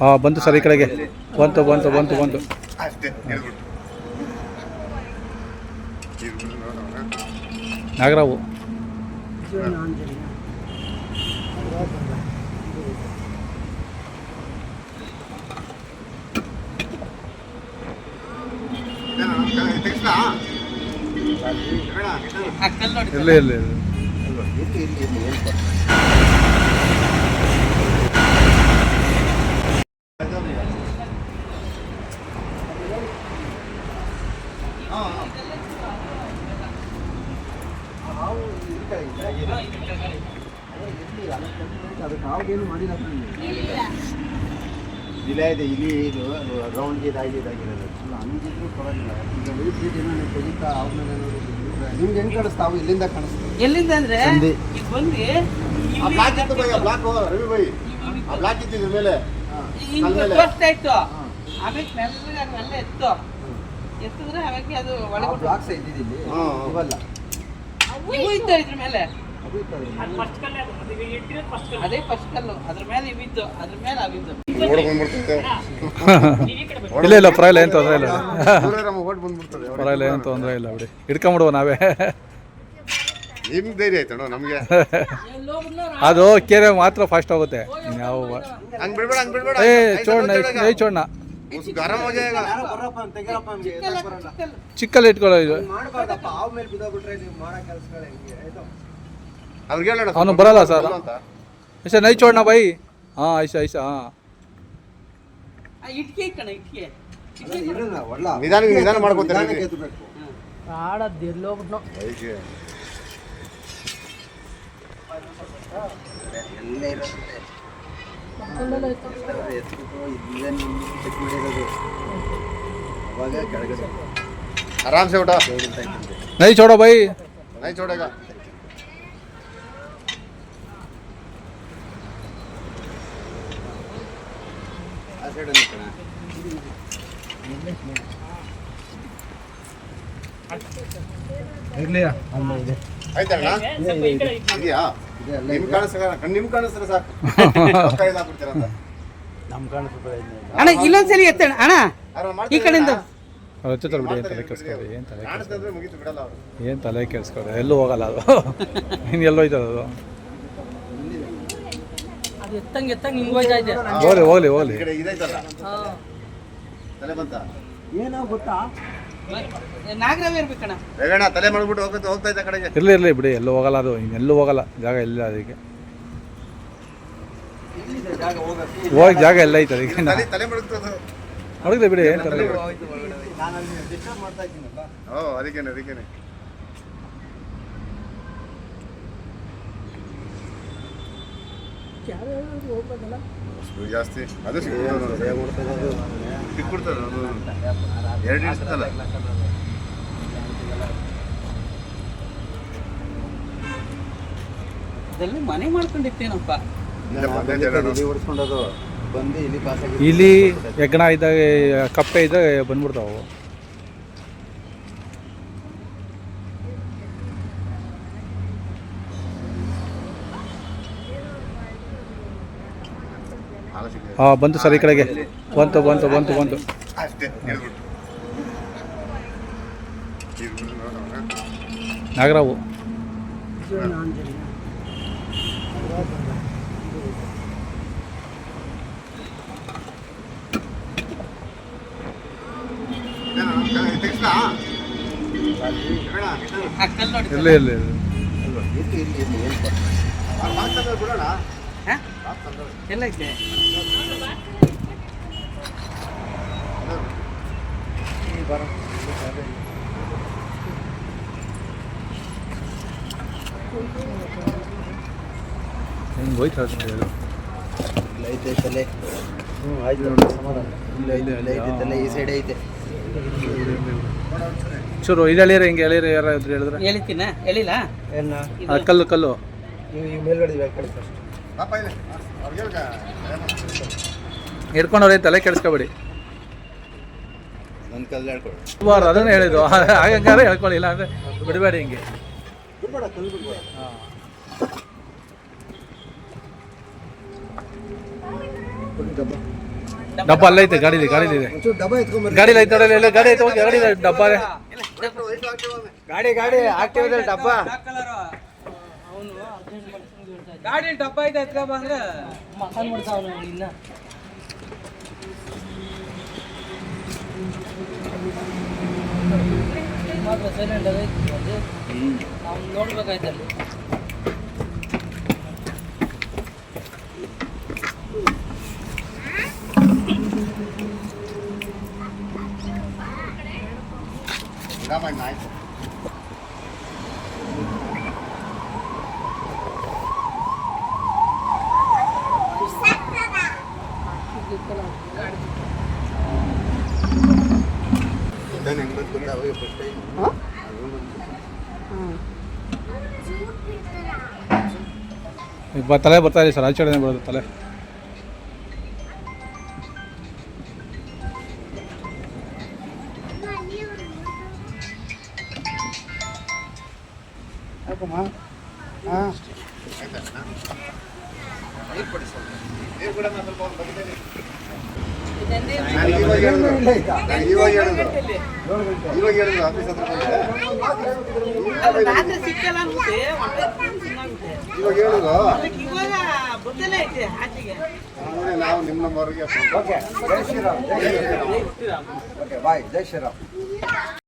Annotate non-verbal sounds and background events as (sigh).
ಹಾಂ ಬಂತು ಸರ್ ಈ ಕಡೆಗೆ. ಬಂತು ಬಂತು ಬಂತು ಬಂತು. ನಾಗರಾವು. ಇಲ್ಲ ಇಲ್ಲ ಇಲ್ಲ. ಇರಲಿ ಇರಲಿ ಇಲೆ ಇದೆ ಇಲ್ಲಿ ಇದು ರೌಂಡ್ಗೆ ಇದಾಗಿ ಇದಾಗಿರೋದು. ಅಲ್ಲ ಹಂಗಿದ್ರು ಪರವಾಗಿಲ್ಲ. ಈಗ ವೈಟ್ ಶೀಟ್ ಏನೋ ತೆಗಿತಾ ಅವ್ರನ್ನ ನಿಮ್ಗೆ ಹೆಂಗ್ ಕಾಣಿಸ್ತಾ? ಅವು ಇಲ್ಲಿಂದ ಕಾಣಿಸ್ತಾವೆ ಎಲ್ಲಿಂದ ಅಂದ್ರೆ. ಈಗ ಬಂದು ಆ ಬ್ಲಾಕ್ ಇತ್ತು ಬೈ, ಬ್ಲಾಕ್ ರವಿ ಬೈ. ಆ ಬ್ಲಾಕ್ ಇತ್ತು ಇದ್ರ ಮೇಲೆ? ಬರ್ತಾ ಇತ್ತು ಆಮೇಲೆ ಎತ್ತು. ಎತ್ತಿದ್ರೆ ಆಮೇಲೆ ಅದು ಒಳಗೆ ಬ್ಲಾಕ್ಸ್ ಇದ್ದಿದ್ದು ಇಲ್ಲಿ. ಇವಲ್ಲ. ಇವು ಇತ್ತು. ಇದ್ರ ಮೇಲೆ. ಅದು ಫಸ್ಟ್ ಕಲ್ಲು ಅದ್ರ ಮೇಲೆ ಇವಿದ್ದು ಅದ್ರ ಮೇಲೆ ಅವಿದ್ದು. (laughs) ಇಲ್ಲ ಇಲ್ಲ ಪರವಾಗಿಲ್ಲ ಏನು ತೊಂದರೆ ಇಲ್ಲ. ಪರವಾಗಿಲ್ಲ ಏನು ತೊಂದರೆ ಇಲ್ಲ ಬಿಡಿ. ಹಿಡ್ಕೊಂಬಿಡುವ ನಾವೇ. ನಿಮ್ ಧೈರ್ಯ ಆಯ್ತಣ್ಣ ನಮಗೆ. (laughs) ಅದು ಕೇರೆ ಮಾತ್ರ ಫಾಸ್ಟ್ ಆಗುತ್ತೆ ಯಾವ ಹಂಗ್ ಬಿಡ್ಬೇಡ ಹಂಗ್ ಏ ಚೋಣ್ಣ ಏ ಚೋಣ್ಣ. ಚಿಕ್ಕಲ್ಲಿ ಇಟ್ಕೊಳ್ಳೋ ಇದು. ಹಂಗ್ ಮಾಡ್ಬಾರ್ದಪ್ಪ ಆವ್ ಮೇಲೆ ಬಿದ್ದೋಗ್ಬಿಟ್ರೆ ನೀವು ಮಾಡೋ ಕೆಲಸಗಳು ಹೆಂಗೆ ಆಯ್ತು? ಹೇಳೋಣ ಅವ್ನು ಬರಲ್ಲ ಸರ್. ಐಸಾ ನೈ ಚೋಡ್ನ ಬೈ. ಹಾಂ ಐಸಾ ಐಸಾ ಹಾಂ. ನಿಧಾನ- ನಿಧಾನ ಮಾಡ್ಕೊಂತಾರೆ. ಎಲ್ಲ ಇರುತ್ತೆ ಎತ್ಬಿಟ್ಟು ಇದನ್ನ ಚೆಕ್ ಮಾಡಿರೋದು ಅವಾಗ ಕೆಳಗಡೆ ಆರಾಮ್ से उठा ಹೋಗಿಂತ ಇದ್ದಿದ್ದು. ನೈ ಚೋಡೋ ಬೈ नहीं छोड़ेगा ಆ ಇದೆಯಾ? ನಿಮ್. ಕಾಣಿಸ್ತಾರೆ ನಿಮ್ ಕಾಣಿಸ್ತಾರೆ ಸಾಕು. (laughs) ನಮ್. ಅಣ್ಣ ಇಲ್ಲೊಂದ್ಸಲಿ ಎತ್ತಣ ಅಣ್ಣ ಈ ಕಡೆಯಿಂದ. ಬಿಡಿ ಏನು ತಲೆ ಕೆಡಿಸ್ಕೊಡಿ ಏನು ತಲೆ ಏನು ತಲೆ ಕೆಡಿಸ್ಕೊಡಿ ಎಲ್ಲೂ ಹೋಗಲ್ಲ ಅದು. ಇನ್ನು ಎಲ್ಲೋ ಹೋಯ್ತದ ಅದು. ಎತ್ತಂಗೆ ಎತ್ತಂಗೆ ಹಿಂಗ್ ಹೋಯ್ತಾ ಇದೆ. ಹೋಗ್ಲಿ ಹೋಗ್ಲಿ ಹೋಗ್ಲಿ. ತಲೆ ಬಂತ? ಏನೋ ಗೊತ್ತಾ? ರೇವಣ್ಣ ತಲೆ ಮಾಡ್ಬಿಟ್ಟು ಹೋಗುತ್ತೆ ಹೋಗ್ತಾ ಇದ್ದ ಕಡೆಗೆ. ಇರಲಿ ಇರಲಿ ಬಿಡಿ ಎಲ್ಲೂ ಹೋಗಲ್ಲ ಅದು. ಇನ್ನೆಲ್ಲೂ ಹೋಗಲ್ಲ. ಜಾಗ ಇಲ್ಲ ಅದಕ್ಕೆ. ಹೋಗಿ ಜಾಗ ಎಲ್ಲ ಐತೆ ಅದಕ್ಕೆ. ತಲೆ ತಲೆ ಮಡಗ್ತದೆ ಬಿಡಿ ಏನು ತಲೆ ಓ ಅದಕ್ಕೇನೆ ಅದಕ್ಕೇನೆ. ಜಾಸ್ತಿ? ಅದು ಎರಡು ಇದೆಲ್ಲ ಮನೆ ಮಾಡ್ಕೊಂಡಿತ್ತೇನಪ್ಪ. ಇಲ್ಲ, ಎಗ್ನ ಇದ್ದಾಗ ಕಪ್ಪೆ ಇದ್ದಾಗ ಬಂದ್ಬಿಡ್ತಾವು ಹಾಂ ಬಂತು ಸರ್ ಈ ಕಡೆಗೆ. ಬಂತು ಬಂತು ಬಂತು ಬಂತು. ನಾಗರಾವು. ಇಲ್ಲ ಇಲ್ಲ ಇಲ್ಲ ಇಲ್ಲ. ಇಲ್ಲ ಇಲ್ಲ ಇಲ್ಲ ಇಲ್ಲ ಇರಲಿ ಇರಲಿ ಹಾ? ಎಲ್ಲ ಐತೆ. ಹೆಂಗೆ ಹೋಯ್ತು ಅದು ಇಲ್ಲ ಐತೆ ತಲೆ ಹ್ಞೂ ಆಯ್ತು. ನೋಡಿ ಸಮಾಧಾನ. ಇಲ್ಲ ಇಲ್ಲ. ಇಲ್ಲ ಐತೆ ತಲೆ ಈ ಸೈಡ್ ಐತೆ. ಚೂರು ಇದು ಎಳೀರಿ ಹಿಂಗೆ ಎಳೀರಿ ಯಾರಾದ್ರೂ ಹೇಳಿದ್ರೆ? ಹೇಳಿತೀನ ಎಳಿಲ್ಲ ಏನು? ಕಲ್ಲು ಕಲ್ಲು. ಇವು ಈ ಮೇಲ್ಗಡೆ ಕಡೆ ಫಸ್ಟ್ ಹಿಡ್ಕೊಂಡವ್ರೆ ತಲೆ ಕೆಡಿಸ್ಕೊಬೇಡಿ. ನನ್ನ ಕಲ್ಲು ಹೇಳ್ಕೊಡು. ಸುಮಾರು ಅದನ್ನೇ ಹೇಳಿದ್ದು. ಹಾಗಂಗಾರೆ ಹೇಳ್ಕೊಳ್ಳಿ ಇಲ್ಲ ಅಂದರೆ ಬಿಡಬೇಡಿ ಹಿಂಗೆ ಡಬ್ಬ ಅಲ್ಲ ಐತೆ ಗಾಡಿ ಗಾಡೀಲಿ ಇದೆ ಗಾಡೀಲಿ ಐತೆ ಗಾಡಿ ಐತೆ ಗಾಡಿ ಡಬ್ಬ. ಗಾಡಿ ಗಾಡಿ ಆಗ್ತಿದೆ ಡಬ್ಬ ಅವನು ಅರ್ಜೆಂಟ್ ಮಾಡ್ಕೊಂಡು ಹೇಳ್ತಾ ಇದ್ದ. ಗಾಡಿ ಡಬ್ಬ ಐತೆ ಎತ್ಕೊ ಬಂದ್ರೆ ಮಸಾಲೆ ಮಾಡ್ತಾವನು ಇನ್ನ. ಮಾತ್ರ ಸೈಲೆಂಟ್ ಆಗೈತಿ ಅದು. ನಾವು ನೋಡ್ಬೇಕಾಯ್ತಲ್ಲಿ. ರಾಮಾಯಣ ಆಯ್ತು. ಇದನ್ನ ಹೆಂಗ್ ಬಂತು ಗೊತ್ತಾ ಅವಾಗ first time? ಈಗ ತಲೆ ಬರ್ತಾ ಇದೆ ಸರ್ ಆಚರಣೆ ಬರೋದು ತಲೆ ಹಾಂ ಇವಾಗ ಹೇಳುದು. ನಾವು ನಿಮ್ಮ ನಂಬರ್ಗೆ ಓಕೆ ಜೈ ಶ್ರೀರಾಮ್ ಜೈ ಶ್ರೀರಾಮ್. ಓಕೆ ಬಾಯ್ ಜೈ ಶ್ರೀರಾಮ್.